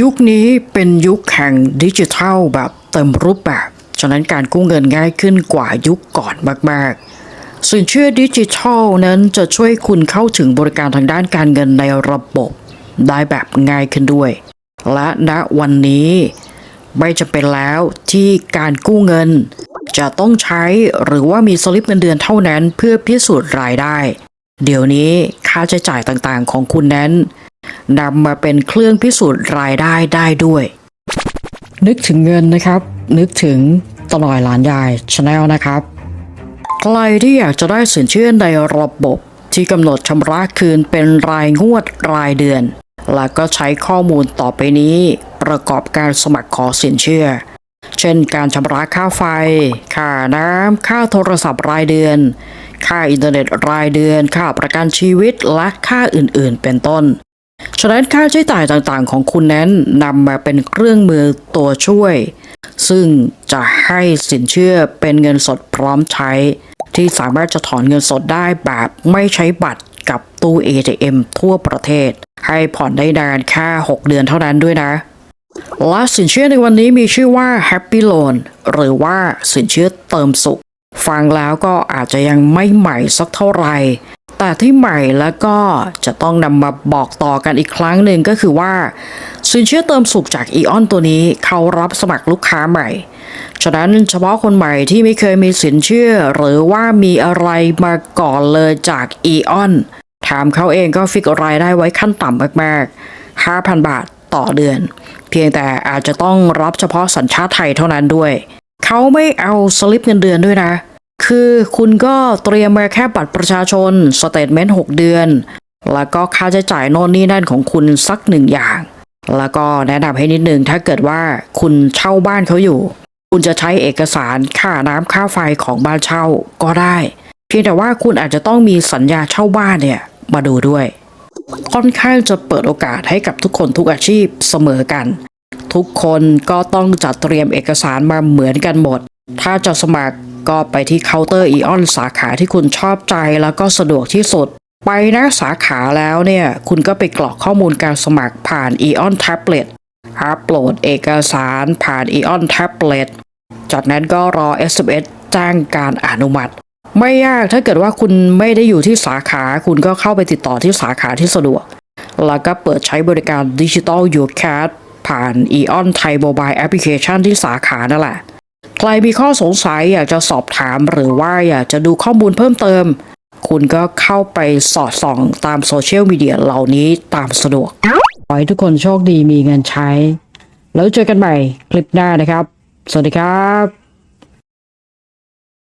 ยุคนี้เป็นยุคแห่งดิจิทัลแบบเต็มรูปแบบ ฉะนั้นการกู้เงินง่ายขึ้นกว่ายุคก่อนมาก ๆ สินเชื่อดิจิทัลนั้นจะช่วยคุณเข้าถึงบริการทางด้านการเงินในระบบได้แบบง่ายขึ้นด้วย และณวันนี้ ไม่จะเป็นแล้วที่การกู้เงิน จะต้องใช้หรือว่ามีสลิปเงินเดือนเท่านั้นเพื่อพิสูจน์รายได้ เดี๋ยวนี้ค่าใช้จ่ายต่างๆของคุณนั้น นำมาเป็นเครื่องพิสูจน์รายได้ได้ด้วย นึกถึงเงินนะครับ นึกถึงตลอยหลานยายชาแนลนะครับ ใครที่อยากจะได้สินเชื่อในระบบที่กำหนดชำระคืนเป็นรายงวดรายเดือน และก็ใช้ข้อมูลต่อไปนี้ ประกอบการสมัครขอสินเชื่อ เช่นการชำระค่าไฟ ค่าน้ำ ค่าโทรศัพท์รายเดือน ค่าอินเทอร์เน็ตรายเดือน ค่าประกันชีวิตและค่าอื่นๆ เป็นต้น ฉะนั้นค่าใช้จ่ายต่างๆ ของคุณนั้นนำมาเป็นเครื่องมือตัวช่วย ซึ่งจะให้สินเชื่อเป็นเงินสดพร้อมใช้ ที่สามารถจะถอนเงินสดได้แบบไม่ใช้บัตรกับตู้ ATM ทั่วประเทศ ให้ผ่อนได้นานแค่ 6 เดือนเท่านั้นด้วยนะ และสินเชื่อในวันนี้มีชื่อว่า Happy Loan หรือว่าสินเชื่อเติมสุข ฟังแล้วก็อาจจะยังไม่ใหม่สักเท่าไหร่ แต่ที่ใหม่แล้วก็จะต้องนำมาบอกต่อกันอีกครั้งหนึ่งก็คือว่า สินเชื่อเติมสุขจากอีออนตัวนี้เขารับสมัครลูกค้าใหม่ ฉะนั้นเฉพาะคนใหม่ที่ไม่เคยมีสินเชื่อ หรือว่ามีอะไรมาก่อนเลยจากอีออนถามเขาเองก็ฟิกรายได้ไว้ขั้นต่ำมากๆ 5,000 บาทต่อเดือน เพียงแต่อาจจะต้องรับเฉพาะสัญชาติไทยเท่านั้นด้วย เขาไม่เอาสลิปเงินเดือนด้วยนะ คือคุณก็เตรียมมาแค่บัตรประชาชนสเตทเมนต์6เดือน แล้วก็ค่าใช้จ่ายโน่นนี่นั่นของคุณสักหนึ่งอย่าง แล้วก็แนะนำให้นิดนึงถ้าเกิดว่าคุณเช่าบ้านเขาอยู่ คุณจะใช้เอกสารค่าน้ำค่าไฟของบ้านเช่าก็ได้ เพียงแต่ว่าคุณอาจจะต้องมีสัญญาเช่าบ้านเนี่ยมาดูด้วย ค่อนข้างจะเปิดโอกาสให้กับทุกคนทุกอาชีพเสมอกัน ทุกคนก็ต้องจัดเตรียมเอกสารมาเหมือนกันหมด ถ้าจะสมัคร ก็ไปที่เคาน์เตอร์อีออนสาขาที่คุณชอบใจแล้วก็สะดวกที่สุด ไปนะสาขาแล้วเนี่ย คุณก็ไปกรอกข้อมูลการสมัครผ่านอีออนแท็บเล็ตอัปโหลดเอกสารผ่านอีออนแท็บเล็ตจากนั้นก็รอ SMS แจ้งการอนุมัติ ไม่ยากถ้าเกิดว่าคุณไม่ได้อยู่ที่สาขา คุณก็เข้าไปติดต่อที่สาขาที่สะดวก แล้วก็เปิดใช้บริการดิจิ t a ลยูแค t ผ่าน Eon Thai Mobile Application ที่สาขานั่นแหละ ใครมีข้อสงสัยอยากจะสอบถามหรือว่าอยากจะดูข้อมูลเพิ่มเติม คุณก็เข้าไปสอดส่องตามโซเชียลมีเดียเหล่านี้ตามสะดวก ขอให้ทุกคนโชคดีมีเงินใช้ แล้วเจอกันใหม่คลิปหน้านะครับ สวัสดีครับ